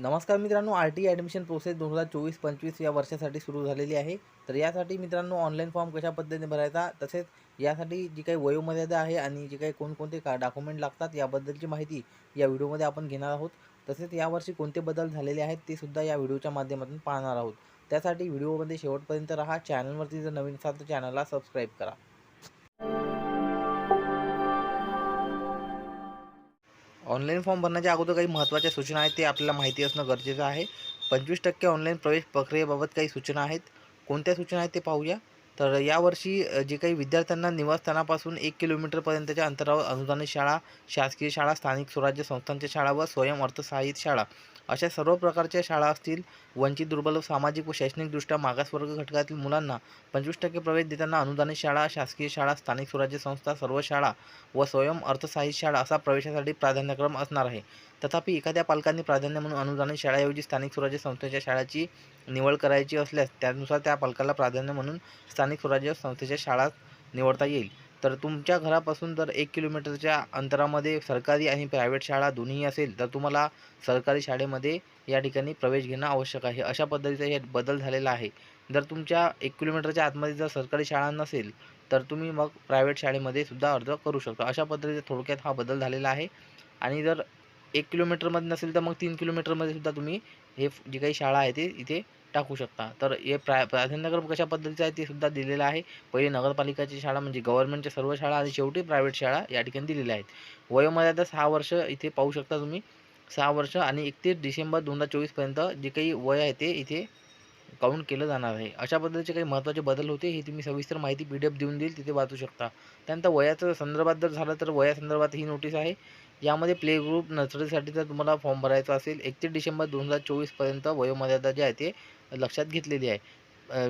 नमस्कार मित्रांनो R T admission process दोन हजार चोवीस पंचवीस या वर्षासाठी सुरू झालेली आहे. तर यासाठी मित्रांनो ऑनलाईन फॉर्म कशा पद्धतीने भरायचा तसेच यासाठी जी काही वयोमर्यादा आहे आणि जे काही कोणकोणते का डॉक्युमेंट लागतात याबद्दलची माहिती या व्हिडिओमध्ये आपण घेणार आहोत. तसेच यावर्षी कोणते बदल झालेले आहेत ते सुद्धा या व्हिडिओच्या माध्यमातून पाहणार आहोत. त्यासाठी व्हिडिओमध्ये शेवटपर्यंत राहा चॅनलवरती जर नवीन असाल तर चॅनलला सबस्क्राईब करा. ऑनलाईन फॉर्म भरण्याच्या अगोदर काही महत्त्वाच्या सूचना आहेत ते आपल्याला माहिती असणं गरजेचं आहे. पंचवीस टक्के ऑनलाईन प्रवेश प्रक्रियेबाबत काही सूचना आहेत. कोणत्या सूचना आहेत ते पाहूया. तर यावर्षी जे काही विद्यार्थ्यांना निवासस्थानापासून एक किलोमीटरपर्यंतच्या अंतरावर अनुदानित शाळा शासकीय शाळा स्थानिक स्वराज्य संस्थांच्या शाळा व स्वयं अर्थसहाय्यित शाळा अशा सर्व प्रकारच्या शाळा असतील वंचित दुर्बल व सामाजिक व शैक्षणिकदृष्ट्या मागासवर्ग घटकातील मुलांना पंचवीस टक्के प्रवेश देताना अनुदानित शाळा शासकीय शाळा स्थानिक स्वराज्य संस्था सर्व शाळा व स्वयं अर्थसहाय्यित शाळा असा प्रवेशासाठी प्राधान्यक्रम असणार आहे. तथापि एखाद्या पालकांनी प्राधान्य म्हणून अनुदानित शाळाऐवजी स्थानिक स्वराज्य संस्थेच्या शाळाची निवड करायची असल्यास त्यानुसार त्या पालकाला प्राधान्य म्हणून स्थानिक स्वराज्य संस्थेच्या शाळा निवडता येईल. तर तुमच्या घरापासून जर एक किलोमीटरच्या अंतरामध्ये सरकारी आणि प्रायव्हेट शाळा दोन्ही असेल तर तुम्हाला सरकारी शाळेमध्ये या ठिकाणी प्रवेश घेणं आवश्यक आहे. अशा पद्धतीचा हे बदल झालेला आहे. जर तुमच्या एक किलोमीटरच्या आतमध्ये जर सरकारी शाळा नसेल तर तुम्ही मग प्रायव्हेट शाळेमध्ये सुद्धा अर्ज करू शकता. अशा पद्धतीचा थोडक्यात हा बदल झालेला आहे. आणि जर एक किलोमीटरमध्ये नसेल तर मग तीन किलोमीटरमध्ये सुद्धा तुम्ही हे जी काही शाळा आहे ते इथे टाकू शकता. तर हे प्रा प्राधान्यक्रम कशा पद्धतीचा आहे ते सुद्धा दिलेलं आहे. पहिले नगरपालिकाची शाळा म्हणजे गव्हर्नमेंटच्या सर्व शाळा आणि शेवटी प्रायव्हेट शाळा या ठिकाणी दिलेल्या आहेत. वयोमर्यादा सहा वर्ष इथे पाहू शकता तुम्ही. सहा वर्ष आणि एकतीस डिसेंबर दोन हजार चोवीसपर्यंत जे काही वय आहे ते इथे काउंट केलं जाणार आहे. अशा पद्धतीचे काही महत्त्वाचे बदल होते हे तुम्ही सविस्तर माहिती पी डी एफ देऊन देईल तिथे वाचू शकता. त्यानंतर वयाचं संदर्भात जर झालं तर वयासंदर्भात ही नोटीस आहे. यामध्ये प्ले ग्रुप नर्सरीसाठी जर तुम्हाला फॉर्म भरायचा असेल. एकतीस डिसेंबर दोन हजार चोवीसपर्यंत वयोमर्यादा जी आहे ते लक्षात घेतलेली आहे.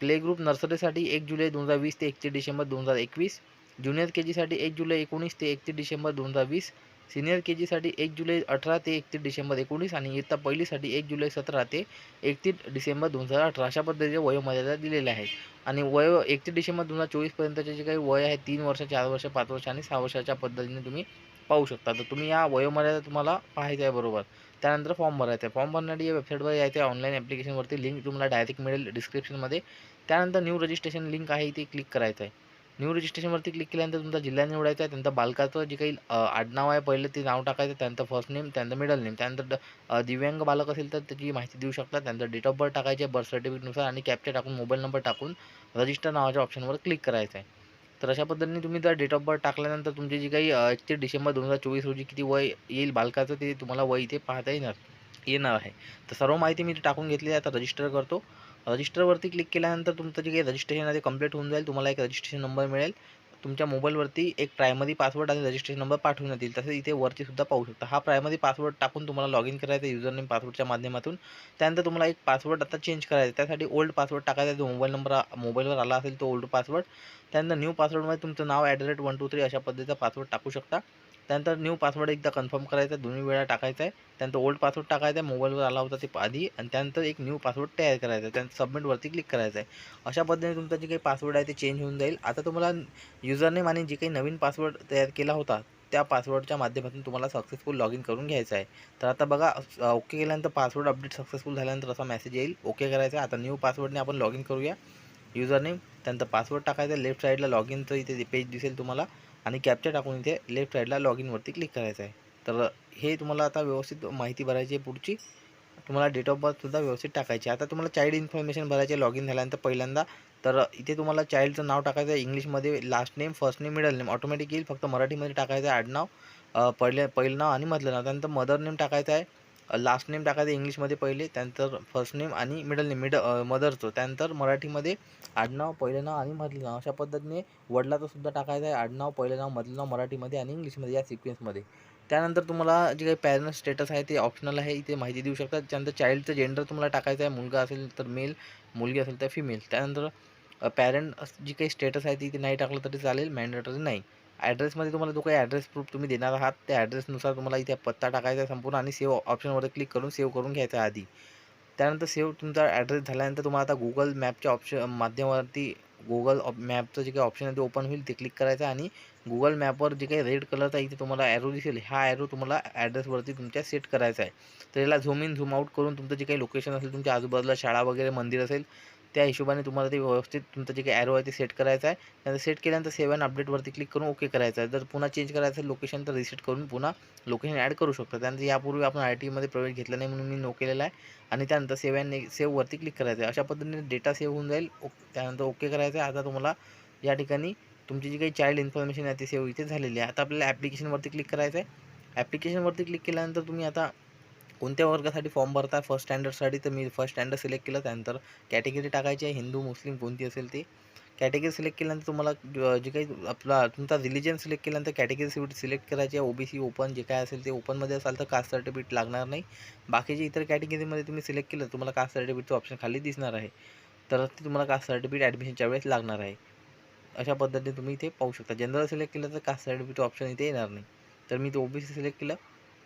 प्ले ग्रुप नर्सरीसाठी एक जुलै दोन हजार वीस ते एकतीस डिसेंबर दोन हजार एकवीस. ज्युनियर के जीसाठी एक जुलै एकोणीस ते एकतीस डिसेंबर दोन हजार वीस. सिनियर के जीसाठी एक जुलै अठरा ते एकतीस डिसेंबर एकोणीस. आणि इयत्ता पहिलीसाठी एक जुलै सतरा ते एकतीस डिसेंबर दोन हजार अठरा. अशा पद्धतीच्या वयोमर्यादा दिलेल्या आहेत आणि वय एकतीस डिसेंबर दोन हजार चोवीसपर्यंतचे जे काही वय आहे तीन वर्ष चार वर्ष पाच वर्ष आणि सहा वर्षाच्या पद्धतीने तुम्ही पाहू शकता. तर तुम्ही या वयोमर्यादा तुम्हाला पाहायचं आहे बरोबर. त्यानंतर फॉर्म भरायचा आहे. फॉर्म भरण्यासाठी या वेबसाईटवर यायचं आहे. ऑनलाईन ॲप्लिकेशनवरती लिंक तुम्हाला डायरेक्ट मिळेल डिस्क्रिप्शनमध्ये त्यानंतर न्यू रजिस्ट्रेशन लिंक आहे ती क्लिक करायचं आहे. न्यू रजिस्ट्रेशनवरती क्लिक केल्यानंतर तुमचा जिल्हा निवडायचा आहे. त्यानंतर बालकाचं जे काही आडनाव आहे पहिलं ते नाव टाकायचं त्यानंतर फर्स्ट नेम त्यानंतर मिडल नेम त्यानंतर ड- दिव्यांग बालक असेल तर त्याची माहिती देऊ शकता. त्यानंतर डेट ऑफ बर्थ टाकायचे बर्थ सर्टिफिकेटनुसार आणि कॅप्चर टाकून मोबाईल नंबर टाकून रजिस्टर नावाच्या ऑप्शनवर क्लिक करायचं आहे. तर अशा पद्धतीने तुम्ही जर डेट ऑफ बर्थ टाकल्यानंतर तुमची जी काही एकतीस डिसेंबर दोन हजार चोवीस रोजी किती वय येईल बालकाचं ते तुम्हाला वय इथे पाहता येणार येणार आहे. तर सर्व माहिती मी टाकून घेतली आहे आता रजिस्टर करतो. रजिस्टरवरती क्लिक केल्यानंतर तुमचं जे काही रजिस्ट्रेशन आहे ते कंप्लीट होऊन जाईल तुम्हाला एक रजिस्ट्रेशन नंबर मिळेल. तुमच्या मोबाईलवरती एक प्रायमरी पासवर्ड आणि रजिस्ट्रेशन नंबर पाठवून येईल तसेच इथे वरती सुद्धा पाहू शकता. हा प्रायमरी पासवर्ड टाकून तुम्हाला लॉग इन करायचा युजर नेम पासवर्डच्या माध्यमातून. त्यानंतर तुम्हाला एक पासवर्ड आता चेंज करायचा आहे. त्यासाठी ओल्ड पासवर्ड टाकायचा आहे. जो मोबाईल नंबर मोबाईलवर आला असेल तो ओल्ड पासवर्ड. त्यानंतर न्यू पासवर्डमध्ये तुमचं नाव at the rate one two three अशा पद्धतीचा पासवर्ड टाकू शकता. त्यानंतर न्यू पासवर्ड एकदा कन्फर्म करायचा आहे दोन्ही वेळा टाकायचा आहे. त्यानंतर ओल्ड पासवर्ड टाकायचा आहे मोबाईलवर आला होता ते आधी. आणि त्यानंतर एक न्यू पासवर्ड तयार करायचा आहे. त्यानंतर सबमिटवरती क्लिक करायचं आहे. अशा पद्धतीने तुमचा जे काही पासवर्ड आहे ते चेंज होऊन जाईल. आता तुम्हाला युजरनेम आणि जे काही नवीन पासवर्ड तयार केला होता त्या पासवर्डच्या माध्यमातून तुम्हाला सक्सेसफुल लॉग इन करून घ्यायचं आहे. तर आता बघा ओके केल्यानंतर पासवर्ड अपडेट सक्सेसफुल झाल्यानंतर असा मेसेज येईल. ओके करायचा आहे. आता न्यू पासवर्डने आपण लॉग इन करूया. युजरनेम त्यानंतर पासवर्ड टाकायचा लेफ्ट साईडला लॉग इनचं इथे पेज दिसेल तुम्हाला. आणि कॅप्चर टाकून इथे लेफ्ट साईडला लॉग इनवरती क्लिक करायचं आहे. तर हे तुम्हाला आता व्यवस्थित माहिती भरायची आहे पुढची. तुम्हाला डेट ऑफ बर्थसुद्धा व्यवस्थित टाकायची आहे. आता तुम्हाला चाइल्ड इन्फॉर्मेशन भरायची आहे लॉग इन झाल्यानंतर पहिल्यांदा. तर इथे तुम्हाला चाइल्डचं नाव टाकायचं आहे इंग्लिशमध्ये last name first name middle name automatic येईल फक्त मराठीमध्ये टाकायचं आहे आडनाव नाव पहिले पहिलं नाव आणि मधलं नाव. त्यानंतर मदर नेम टाकायचं आहे लास्ट नेम टाकायचं आहे इंग्लिशमध्ये पहिले त्यानंतर फर्स्ट नेम आणि मिडल नेम मिड मदरचं त्यानंतर मराठीमध्ये आडनाव पहिलं नाव आणि मधलं नाव. अशा पद्धतीने वडिलाचं सुद्धा टाकायचं आहे. आडनाव पहिलं नाव मधलं नाव मराठीमध्ये आणि इंग्लिशमध्ये या सिक्वेन्समध्ये त्यानंतर तुम्हाला जे काही पॅरेंट स्टेटस आहे ते ऑप्शनल आहे. इथे माहिती देऊ शकतात त्यानंतर चाइल्डचं जेंडर तुम्हाला टाकायचं आहे. मुलगा असेल तर मेल मुलगी असेल तर फिमेल त्यानंतर पॅरेंट जी काही स्टेटस आहे ती इथे नाही टाकलं तरी चालेल. मॅन्डेटरी नाही. ॲड्रेसमध्ये तुम्हाला जो काही ॲड्रेस प्रूफ तुम्ही देणार आहात त्या ॲड्रेसनुसार तुम्हाला इथे पत्ता टाकायचा संपूर्ण आणि सेव्ह ऑप्शनवर क्लिक करून सेव्ह करून घ्यायचा आधी. त्यानंतर सेव्ह तुमचा ॲड्रेस झाल्यानंतर तुम्हाला आता गुगल मॅपच्या ऑप्शन माध्यमावरती गुगल ऑप मॅपचं जे काही ऑप्शन आहे ते ओपन होईल ते क्लिक करायचं आहे आणि गुगल मॅपवर जे काही रेड कलरचा इथे तुम्हाला ॲरो दिसेल. हा ॲरो तुम्हाला ॲड्रेसवरती तुमच्या सेट करायचा आहे. तर याला झूम इन झूम आउट करून तुमचं जे काही लोकेशन असेल तुमच्या आजूबाजूला शाळा वगैरे मंदिर असेल त्या हिशोबाने तुम्हाला ते व्यवस्थित तुमचं जे काही ॲरो आहे ते सेट करायचं आहे. त्यानंतर सेट केल्यानंतर सेव्ह अँड अपडेटवरती क्लिक करून ओके करायचं आहे. जर पुन्हा चेंज करायचं आहे लोकेशन तर रिसेट करून पुन्हा लोकेशन ॲड करू शकता. त्यानंतर यापूर्वी आपण आय टीमध्ये प्रवेश घेतला नाही म्हणून मी नो केलेला आहे. आणि त्यानंतर सेव्ह अँड सेव्हवरती क्लिक करायचं आहे. अशा पद्धतीने डेटा सेव्ह होऊन जाईल. ओ त्यानंतर ओके करायचं आहे. आता तुम्हाला या ठिकाणी तुमची जी काही चाइल्ड इन्फॉर्मेशन आहे ती सेव्ह इथे झालेली आहे. आता आपल्याला ॲप्लिकेशनवरती क्लिक करायचं आहे. ॲप्लिकेशनवरती क्लिक केल्यानंतर तुम्ही आता कोणत्या वर्गासाठी फॉर्म भरताय फर्स्ट स्टँडर्डसाठी तर मी फर्स्ट स्टँडर्ड सिलेक्ट केलं. त्यानंतर कॅटेगरी टाकायची आहे. हिंदू मुस्लिम कोणती असेल ते. कॅटेगरी सिलेक्ट केल्यानंतर तुम्हाला जे काही आपला तुमचा रिलिजन सिलेक्ट केल्यानंतर कॅटेगरी सिलेक्ट करायची आहे. ओ बी सी ओपन जे काय असेल ते ओपनमध्ये असाल तर कास्ट सर्टिफिकेट लागणार नाही. बाकीचे इतर कॅटेगरीमध्ये तुम्ही सिलेक्ट केलं तुम्हाला कास्ट सर्टिफिकेटचं ऑप्शन खाली दिसणार आहे. तर ते तुम्हाला कास्ट सर्टिफिकेट ॲडमिशनच्या वेळेस लागणार आहे. अशा पद्धतीने तुम्ही इथे पाहू शकता. जनरल सिलेक्ट केलं तर कास्ट सर्टिफिकेट ऑप्शन इथे येणार नाही. तर मी ते ओ बी सी सिलेक्ट केलं.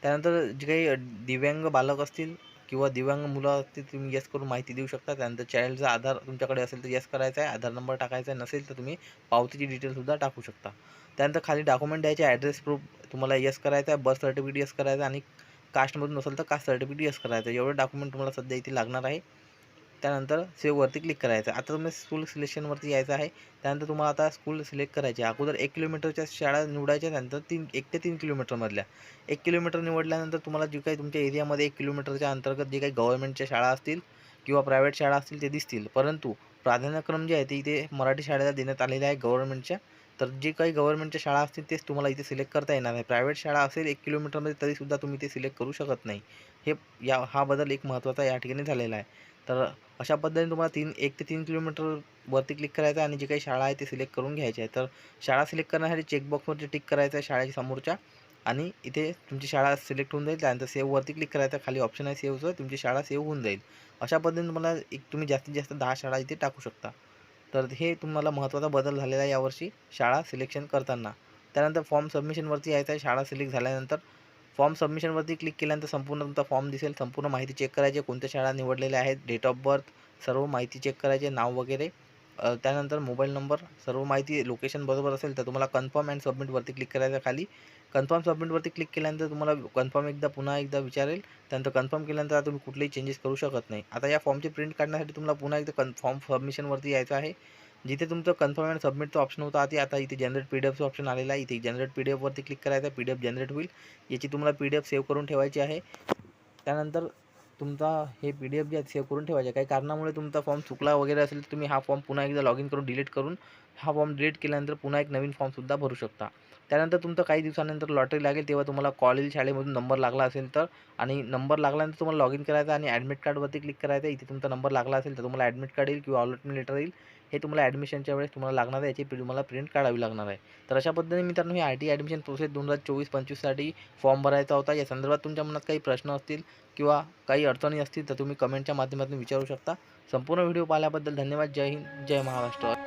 त्यानंतर जे काही दिव्यांग बालक असतील किंवा दिव्यांग मुलं असतील तुम्ही यस करून माहिती देऊ शकता. त्यानंतर चाइल्डचा आधार तुमच्याकडे असेल तर यस करायचा आहे. आधार नंबर टाकायचा आहे. नसेल तर तुम्ही पावतीची डिटेलसुद्धा टाकू शकता. त्यानंतर खाली डॉक्युमेंट द्यायचे ॲड्रेस प्रूफ तुम्हाला यस करायचा आहे. बर्थ सर्टिफिकेट यस करायचं आहे. आणि कास्टमधून नसेल तर कास्ट सर्टिफिकेट यस करायचं एवढं डॉक्युमेंट तुम्हाला सध्या इथे लागणार आहे. त्यानंतर सेव्हवरती क्लिक करायचं. आता तुम्ही स्कूल सिलेक्शनवरती यायचं आहे. त्यानंतर तुम्हाला आता स्कूल सिलेक्ट करायचे अगोदर एक किलोमीटरच्या शाळा निवडायच्या त्यानंतर तीन एक ते तीन किलोमीटरमधल्या एक किलोमीटर निवडल्यानंतर तुम्हाला जे काही तुमच्या एरियामध्ये एक किलोमीटरच्या अंतर्गत जे काही गव्हर्नमेंटच्या शाळा असतील किंवा प्रायव्हेट शाळा असतील ते दिसतील. परंतु प्राधान्यक्रम जे आहे ते इथे मराठी शाळेला देण्यात आलेले आहे गव्हर्नमेंटच्या तर जे काही गव्हर्नमेंटच्या शाळा असतील तेच तुम्हाला इथे सिलेक्ट करता येणार आहे. प्रायव्हेट शाळा असेल एक किलोमीटरमध्ये तरीसुद्धा तुम्ही ते सिलेक्ट करू शकत नाही. हे या हा बदल एक महत्त्वाचा या ठिकाणी झालेला आहे. तर अशा पद्धतीने तुम्हाला तीन एक ते तीन किलोमीटर वरती क्लिक करायचं आहे आणि जी काही शाळा आहे ते सिलेक्ट करून घ्यायची आहे. तर शाळा सिलेक्ट करण्यासाठी चेकबॉक्सवरती टिक करायचं आहे शाळेच्या समोरच्या आणि इथे तुमची शाळा सिलेक्ट होऊन जाईल. त्यानंतर सेव्हवरती क्लिक करायचं खाली ऑप्शन आहे सेव्हचं तुमची शाळा सेव्ह होऊन जाईल. अशा पद्धतीने तुम्हाला एक तुम्ही जास्तीत जास्त दहा शाळा इथे टाकू शकता. तर हे तुम्हाला महत्त्वाचा बदल झालेला आहे यावर्षी शाळा सिलेक्शन करताना. त्यानंतर फॉर्म सबमिशनवरती यायचं आहे. शाळा सिलेक्ट झाल्यानंतर फॉर्म सबमिशनवरती क्लिक केल्यानंतर संपूर्ण तुमचा फॉर्म दिसेल. संपूर्ण माहिती चेक करायची. आहे कोणत्या शाळा निवडलेल्या आहेत? डेट ऑफ बर्थ सर्व माहिती चेक करायची नाव वगैरे. त्यानंतर मोबाईल नंबर सर्व माहिती लोकेशन बरोबर असेल तर तुम्हाला कन्फर्म अँड सबमिटवरती क्लिक करायचं खाली. कन्फर्म सबमिटवरती क्लिक केल्यानंतर तुम्हाला कन्फर्म एकदा पुन्हा एकदा विचारेल. त्यानंतर कन्फर्म केल्यानंतर तुम्ही कुठलेही चेंजेस करू शकत नाही. आता या फॉर्मची प्रिंट काढण्यासाठी तुम्हाला पुन्हा एकदा कन सबमिशनवरती यायचं आहे. जिथे तुमचं कन्फर्म अँड सबमिटचं ऑप्शन होतं आधी आता इथे जनरेट पी डी एफचं ऑप्शन आलेलं आहे. इथे जनरेट पी डी एफवरती क्लिक करायचं आहे. पी डी एफ जनरेट होईल. याची तुम्हाला पी डी एफ सेव्ह करून ठेवायची आहे. त्यानंतर तुमचा हे पी डी एफ जे आहे सेव्ह करून ठेवायचे काही कारणामुळे तुमचा फॉर्म चुकला वगैरे असेल तर तुम्ही हा फॉर्म पुन्हा एकदा लॉग इन करून डिलीट करून हा फॉर्म डिलीट केल्यानंतर पुन्हा एक नवीन फॉर्मसुद्धा भरू शकता. त्यानंतर तुमचं काही दिवसानंतर लॉटरी लागेल तेव्हा तुम्हाला कॉल येईल शाळेमधून नंबर लागला असेल तर. आणि नंबर लागल्यानंतर तुम्हाला लॉग इन करायचं आणि ॲडमिट कार्डवरती क्लिक करायचं इथे तुमचा नंबर लागला असेल तर तुम्हाला ॲडमिट कार्ड येईल किंवा अलॉटमेंट लेटर येईल. हे तुम्हाला ॲडमिशनच्या वेळेस तुम्हाला लागणार आहे याची तुम्हाला प्रिंट काढावी लागणार आहे. तर अशा पद्धतीने मित्रांनो ही आय टी ॲडमिशन प्रोसेस दोन हजार चोवीस पंचवीससाठी फॉर्म भरायचा होता. या संदर्भात तुमच्या मनात काही प्रश्न असतील किंवा काही अडचणी असतील तर तुम्ही कमेंटच्या माध्यमातून विचारू शकता. संपूर्ण व्हिडिओ पाहिल्याबद्दल धन्यवाद. जय हिंद जय महाराष्ट्र.